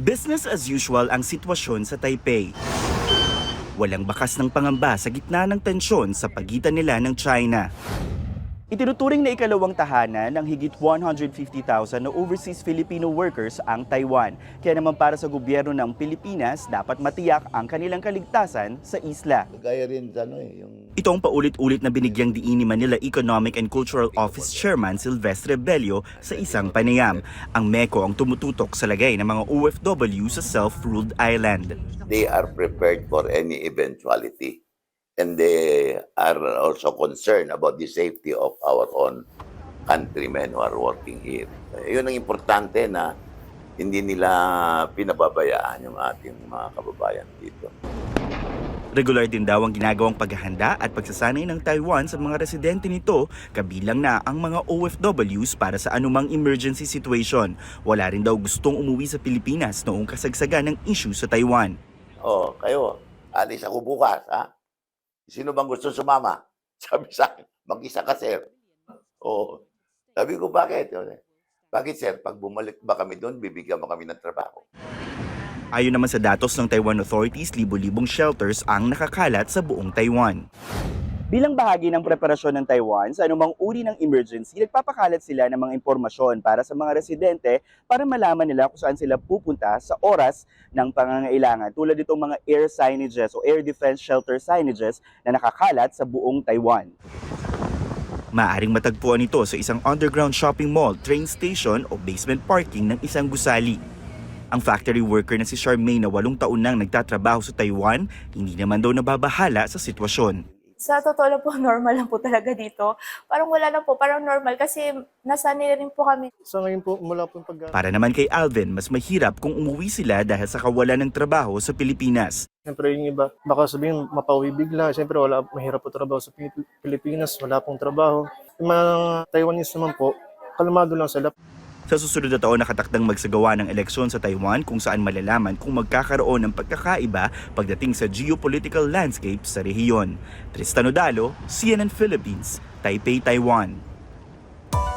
Business as usual ang sitwasyon sa Taipei. Walang bakas ng pangamba sa gitna ng tensyon sa pagitan nila ng China. Itinuturing na ikalawang tahanan ng higit 150,000 na overseas Filipino workers ang Taiwan. Kaya naman para sa gobyerno ng Pilipinas, dapat matiyak ang kanilang kaligtasan sa isla. Gaya rin ano eh, yung Ito ang paulit-ulit na binigyang diin ni Manila Economic and Cultural Office Chairman Silvestre Bello sa isang panayam. Ang MECO ang tumututok sa lagay ng mga OFW sa self-ruled island. they are prepared for any eventuality. And they are also concerned about the safety of our own countrymen who are working here. Yun ang importante na hindi nila pinababayaan yung ating mga kababayan dito. Regular din daw ang ginagawang paghahanda at pagsasanay ng Taiwan sa mga residente nito, kabilang na ang mga OFWs para sa anumang emergency situation. Wala rin daw gustong umuwi sa Pilipinas noong kasagsagan ng issue sa Taiwan. Oh, kayo, alis ako bukas, ha? Sino bang gusto sumama? Sabi sa akin, mag-isa ka, sir. Oo. Sabi ko, bakit? Bakit, sir? Pag bumalik ba kami doon, bibigyan mo kami ng trabaho. Ayon naman sa datos ng Taiwan authorities, libo-libong shelters ang nakakalat sa buong Taiwan. Bilang bahagi ng preparasyon ng Taiwan sa anumang uri ng emergency, nagpapakalat sila ng mga impormasyon para sa mga residente para malaman nila kung saan sila pupunta sa oras ng pangangailangan. Tulad itong mga air signages o air defense shelter signages na nakakalat sa buong Taiwan. Maaring matagpuan ito sa isang underground shopping mall, train station o basement parking ng isang gusali. Ang factory worker na si Charmaine na walong taon nang nagtatrabaho sa Taiwan, hindi naman daw nababahala sa sitwasyon. Sa totoo lang po, normal lang po talaga dito. Parang wala na po, parang normal kasi nasanay rin po kami. Sa ngayon po, mula po pag Para naman kay Alvin, mas mahirap kung umuwi sila dahil sa kawalan ng trabaho sa Pilipinas. Siyempre yung iba, baka sabihin mapauwi bigla. Siyempre wala, mahirap po trabaho sa Pilip- Pilipinas, wala pong trabaho. Yung mga Taiwanese naman po, kalmado lang sila. Sa susunod na taon nakatakdang magsagawa ng eleksyon sa Taiwan kung saan malalaman kung magkakaroon ng pagkakaiba pagdating sa geopolitical landscape sa rehiyon. Tristan Odalo, CNN Philippines, Taipei, Taiwan.